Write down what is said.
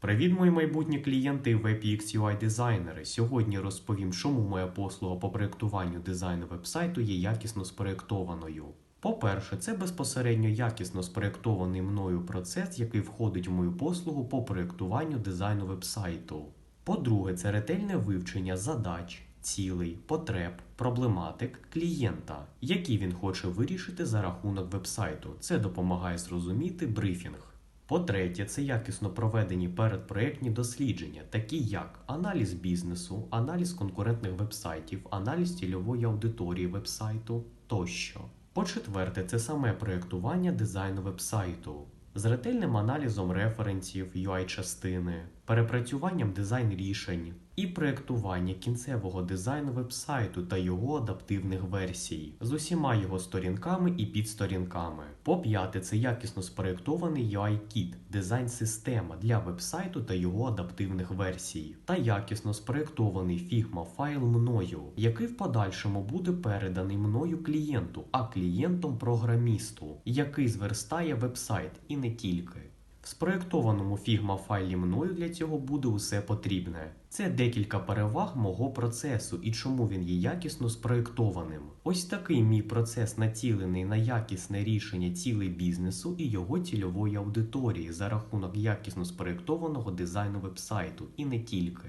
Привіт, мої майбутні клієнти і WebUX UI дизайнери. Сьогодні розповім, чому моя послуга по проєктуванню дизайну вебсайту є якісно спроєктованою. По-перше, це безпосередньо якісно спроєктований мною процес, який входить в мою послугу по проєктуванню дизайну вебсайту. По-друге, це ретельне вивчення задач, цілей, потреб, проблематик клієнта, які він хоче вирішити за рахунок вебсайту. Це допомагає зрозуміти брифінг. По-третє, це якісно проведені передпроєктні дослідження, такі як аналіз бізнесу, аналіз конкурентних вебсайтів, аналіз цільової аудиторії вебсайту тощо. По-четверте, це саме проєктування дизайну вебсайту з ретельним аналізом референсів, UI-частини, перепрацюванням дизайн рішень і проєктування кінцевого дизайну вебсайту та його адаптивних версій з усіма його сторінками і підсторінками. По-п'яте, це якісно спроєктований UI-кіт, дизайн-система для вебсайту та його адаптивних версій, та якісно спроєктований Figma файл мною, який в подальшому буде переданий мною клієнту, а клієнтом програмісту, який зверстає вебсайт і не тільки. В спроєктованому Figma файлі мною для цього буде усе потрібне. Це декілька переваг мого процесу і чому він є якісно спроєктованим. Ось такий мій процес націлений на якісне рішення цілей бізнесу і його цільової аудиторії за рахунок якісно спроєктованого дизайну вебсайту і не тільки.